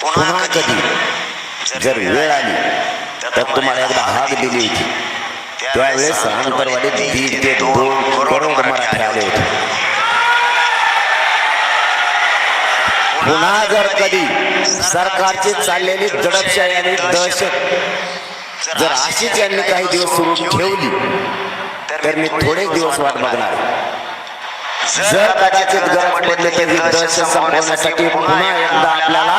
पुन्हा कधी? जर वेळ आली तर तुम्हाला एकदा हाक दिली होती. त्यावेळेस अंतरवाडीत दीड ते दोन करोड मराठी आले होते. पुन्हा जर कधी सरकारची चाललेली दडपशाही आणि दहशत जर अशीच यांनी काही दिवस सुरू ठेवली तर मी थोडेच दिवस वाट बघणार जर कदाचित गरज पडले तर ही संपवण्यासाठी पुन्हा एकदा आपल्याला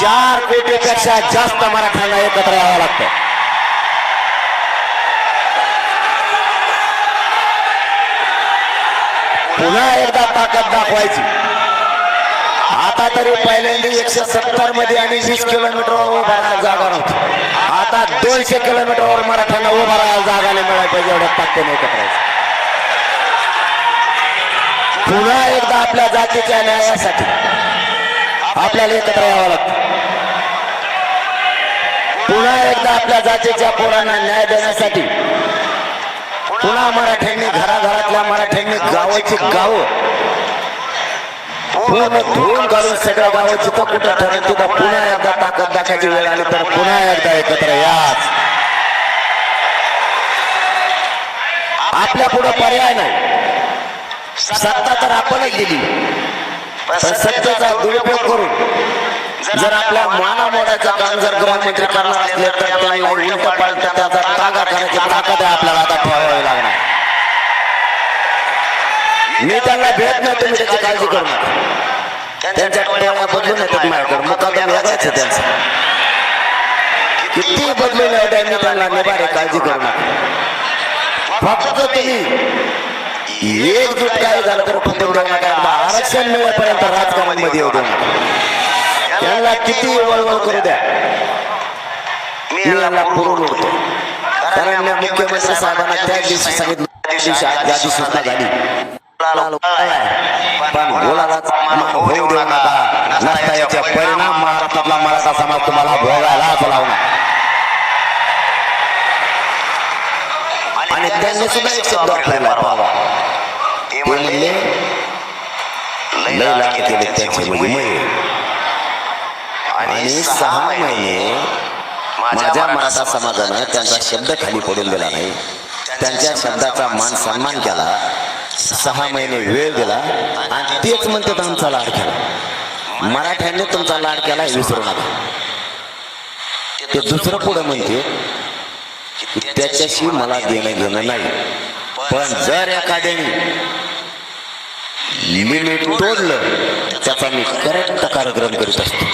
चार कोटीपेक्षा जास्त मराठ्यांना एकत्र यावं लागतं. पुन्हा एकदा ताकद दाखवायची. आता तरी पहिल्यांदा एकशे सत्तरमध्ये आणि वीस किलोमीटरवर उभा राहायला जागा नव्हती. आता दोनशे किलोमीटरवर मराठ्यांना उभा राहायला जागा नाही मिळायला पाहिजे एवढ्या ताकदीने एकत्र यायचं. पुन्हा एकदा आपल्या जातीच्या न्यायासाठी आपल्याला एकत्र यावं लागतं. पुन्हा एकदा आपल्या जातीच्या पोरांना न्याय देण्यासाठी पुन्हा मराठ्यांनी घराघरातल्या मराठ्यांनी गावाची गावं पूर्ण धुवून काढून सगळ्या गावाची तर कुठं ठरेल तिथं पुन्हा एकदा ताकद दाखायची वेळ आली तर पुन्हा एकदा एकत्र याच आपल्या पुढे पर्याय नाही. सत्ता तर आपणच दिली. पण सत्तेचा दुरुपयोग करून जर आपल्या माना मोडाचं काम जर गृहमंत्री करणार असले तर त्यांना उलट पालट त्याचा तागा करण्याची ताकद आहे आपल्याला आता ठेवावी लागणार. मी त्यांना भेट नाही तुम्ही त्याची काळजी करू नका. त्यांच्या टोळ्या बदलून येतात माझ्याकडे. मुकादम वेगळाच आहे त्यांचा किती बदलून येऊ मी त्यांना निभारे काळजी करू नका. फक्त तुम्ही. एकजूट काय झालं तर पद्धत देऊ नका एकदा आरक्षण मिळेपर्यंत राजकारणामध्ये येऊ देऊ नका. त्यांना किती वळवळ करू द्या. मी यांना पुरून उडतो. कारण मी मुख्यमंत्री साहेबांना त्या दिवशी सांगितलं त्या दिवशी आज ज्या सूचना झाली. पण बोलायलाच होऊ देऊ नका. नसता याचे परिणाम महाराष्ट्रातला मराठा समाज तुम्हाला भोगायलाच लावणार. आणि त्यांनी सुद्धा एक शब्द वापरला ते म्हणले लय लाड केले त्यांचे मये आणि सहा महिने माझ्या मराठा समाजानं त्यांचा शब्द खाली पडून दिला नाही. त्यांच्या शब्दाचा मान सन्मान केला. सहा महिने वेळ दिला आणि तेच म्हणतात आमचा लाड केला. मराठ्यांनी तुमचा लाड केला विसरू नका. ते दुसरं पुढं म्हणते त्याच्याशी मला देणं घेणं नाही. पण जर एखाद्याने लिमिट तोडलं त्याचा मी करेक्ट कार्यक्रम करीत असतो.